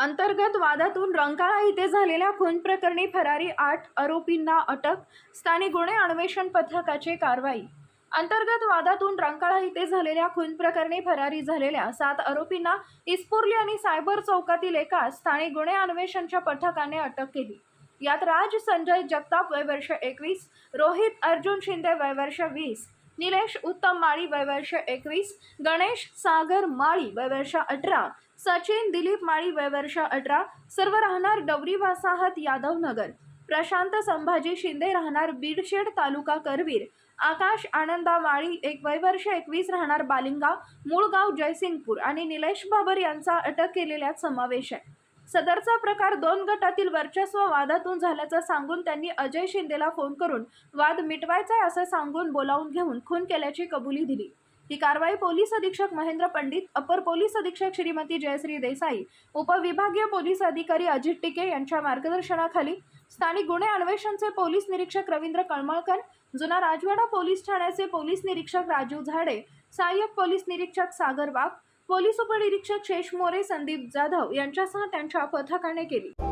अंतर्गत वादातून रंकाळा इथे झालेल्या खून प्रकरणी फरारी आठ आरोपींना अटक स्थानिक गुन्हे अन्वेषण पथकाची कारवाई. अंतर्गत वादातून रंकाळा इथे झालेल्या खून प्रकरणी फरारी झालेल्या सात आरोपींना इस्पुर्ली आणि सायबर चौकातील एका स्थानिक गुन्हे अन्वेषणच्या पथकाने अटक केली. यात राज संजय जगताप वय वर्ष एकवीस रोहित अर्जुन शिंदे वय वर्ष वीस निलेश उत्तम माळी वय वर्ष एकवीस. गणेश सागर माळी वय वर्ष अठरा. सचिन दिलीप माळी वय वर्ष अठरा. सर्व राहणार डवरी वसाहत यादव नगर प्रशांत संभाजी शिंदे राहणार बीडशेड तालुका करवीर. आकाश आनंदा माळी एक वय वर्ष एकवीस राहणार बालिंगा. मूळगाव जयसिंगपूर आणि निलेश बाबर यांचा अटक केलेल्यात समावेश आहे. सदरचा प्रकार दोन गटातील वर्चस्व वादातून झाल्याचं सांगून त्यांनी अजय शिंदेला फोन करून वाद मिटवायचा आहे असं सांगून बोलावून घेऊन खून केल्याची कबुली दिली. ही कारवाई पोलीस अधीक्षक महेंद्र पंडित अपर पोलीस अधीक्षक श्रीमती जयश्री देसाई उपविभागीय पोलीस अधिकारी अजित टिके यांच्या मार्गदर्शनाखाली स्थानिक गुन्हे अन्वेषणचे पोलीस निरीक्षक रवींद्र कळमळकर जुना राजवाडा पोलीस ठाण्याचे पोलीस निरीक्षक राजू झाडे सहाय्यक पोलीस निरीक्षक सागर वाघ पोलीस उपनिरीक्षक शेष मोरे संदीप जाधव यांच्यासह त्यांच्या पथकाने केली.